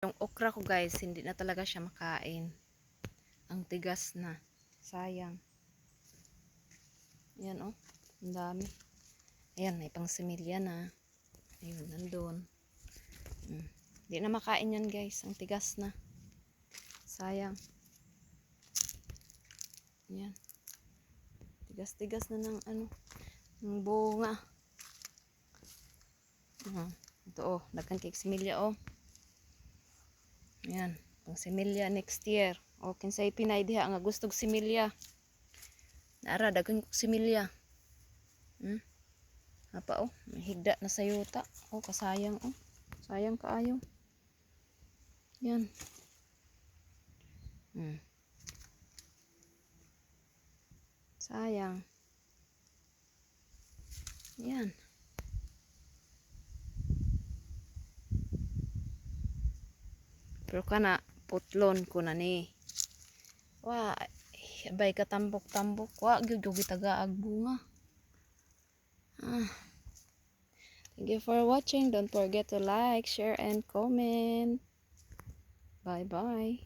Yung okra ko guys, hindi na talaga siya makain. Ang tigas na. Sayang. Yan oh. Ang dami. Ayan, may pang similya na. Ayun, nandun. Mm. Hindi na makain yan guys. Ang tigas na. Sayang. Yan. Tigas-tigas na ng ano. Ng bunga. Uh, ito oh. Nagkan kay similya oh. Yan. Pang similya next year. O, kinsay pinay diha nga gustog similya. Naara, dagan kog similya. Hmm? Apa oh, higda na sa yuta. Oh, kasayang oh. Sayang kaayo. Yan. Hmm. Sayang. Yan. Pero kana putlon ko na ni. Wa bay ka tambok-tambok wa gyud gyud tagaag bunga. Ah. Thank you for watching. Don't forget to like, share and comment. Bye bye.